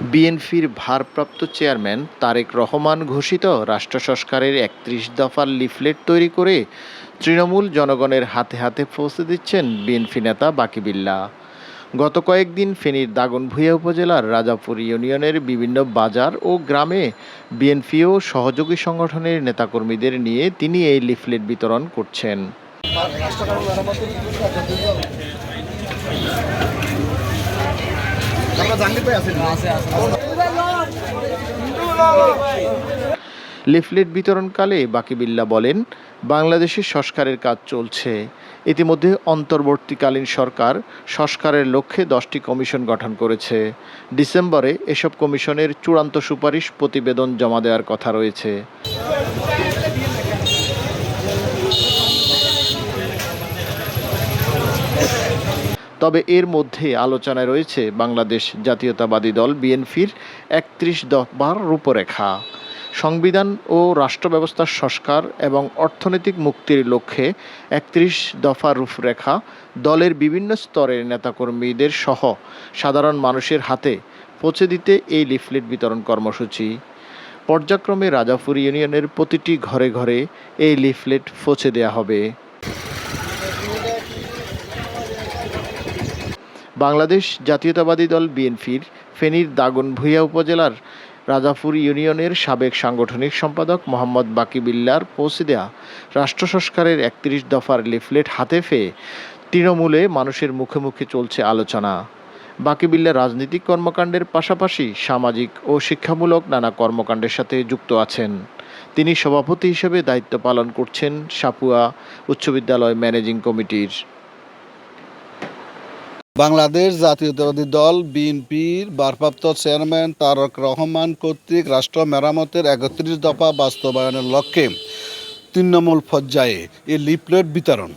বিএনপির ভারপ্রাপ্ত চেয়ারম্যান তারেক রহমান ঘোষিত রাষ্ট্র সংস্কারের একত্রিশ দফার লিফলেট তৈরি করে তৃণমূল জনগণের হাতে হাতে পৌঁছে দিচ্ছেন বিএনপি নেতা বাকিবিল্লা গত কয়েকদিন ফেনীর দাগনভূঞা উপজেলার রাজাপুর ইউনিয়নের বিভিন্ন বাজার ও গ্রামে বিএনপি ও সহযোগী সংগঠনের নেতাকর্মীদের নিয়ে তিনি এই লিফলেট বিতরণ করছেন। লিফলেট বিতরণকালে বাকি বাকিবিল্লা বলেন বাংলাদেশের সংস্কারের কাজ চলছে। ইতিমধ্যে অন্তর্বর্তীকালীন সরকার সংস্কারের লক্ষ্যে দশটি কমিশন গঠন করেছে। ডিসেম্বরে এসব কমিশনের চূড়ান্ত সুপারিশ প্রতিবেদন জমা দেওয়ার কথা রয়েছে। তবে এর মধ্যে আলোচনায় রয়েছে বাংলাদেশ জাতীয়তাবাদী দল বিএনপির একত্রিশ দফার রূপরেখা। সংবিধান ও রাষ্ট্র ব্যবস্থার সংস্কার এবং অর্থনৈতিক মুক্তির লক্ষ্যে একত্রিশ দফা রূপরেখা দলের বিভিন্ন স্তরের নেতাকর্মীদের সহ সাধারণ মানুষের হাতে পৌঁছে দিতে এই লিফলেট বিতরণ কর্মসূচি। পর্যায়ক্রমে রাজাপুর ইউনিয়নের প্রতিটি ঘরে ঘরে এই লিফলেট পৌঁছে দেওয়া হবে। বাংলাদেশ জাতীয়তাবাদী দল বিএনপির ফেনীর দাগন দাগনভূঞা উপজেলার রাজাপুর ইউনিয়নের সাবেক সাংগঠনিক সম্পাদক মোহাম্মদ বাকিবিল্লার পৌঁছে দেয়া রাষ্ট্র সংস্কারের একত্রিশ দফার লিফলেট হাতে পেয়ে তৃণমূলে মানুষের মুখে মুখে চলছে আলোচনা। বাকিবিল্লা রাজনৈতিক কর্মকাণ্ডের পাশাপাশি সামাজিক ও শিক্ষামূলক নানা কর্মকাণ্ডের সাথে যুক্ত আছেন। তিনি সভাপতি হিসেবে দায়িত্ব পালন করছেন সাপুয়া উচ্চ বিদ্যালয় ম্যানেজিং কমিটির। বাংলাদেশ জাতীয়তাবাদী দল বিএনপির ভারপ্রাপ্ত চেয়ারম্যান তারক রহমান কর্তৃক রাষ্ট্র মেরামতের একত্রিশ দফা বাস্তবায়নের লক্ষ্যে তৃণমূল পর্যায়ে এ লিফলেট বিতরণ।